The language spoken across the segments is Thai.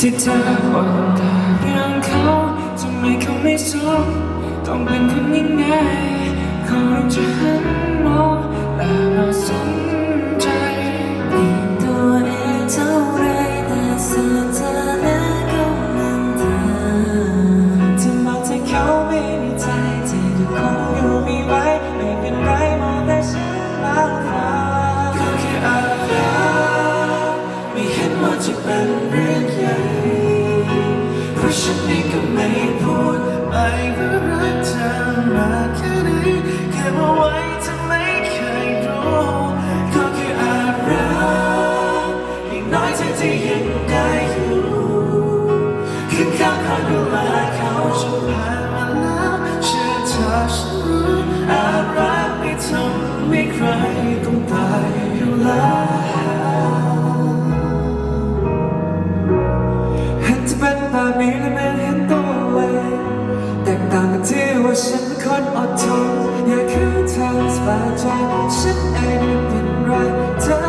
ที่เธอบ่นแต่เรื่องเขาทำไมเขาไม่สนต้องเป็นคนยังไงเขาต้องจะหัน ว่าฉันเองก็ไม่พูดไปเพื่อรักเธอมาแค่นี้แค่มาไว้ทำไม ตาบีและแม่เห็นตัวเองแตกต่างกันที่ว่าฉันคนอดทนอยากให้เธอสบายใจฉันเองเป็นไรเธอ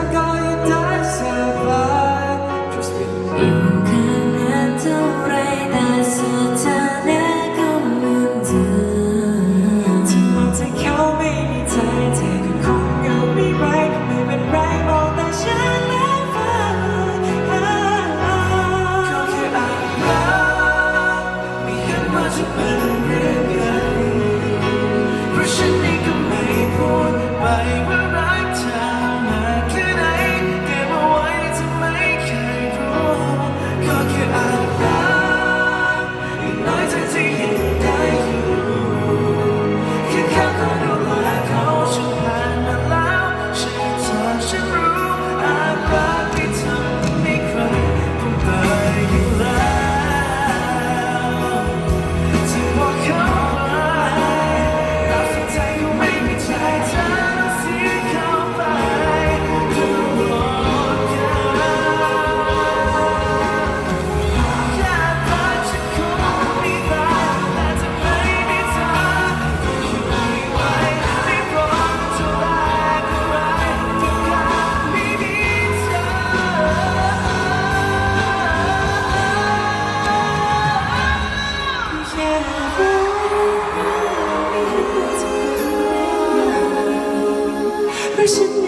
worship me.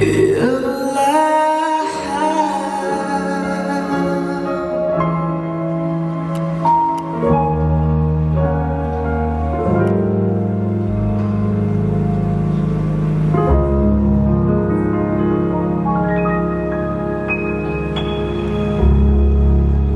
Yeah.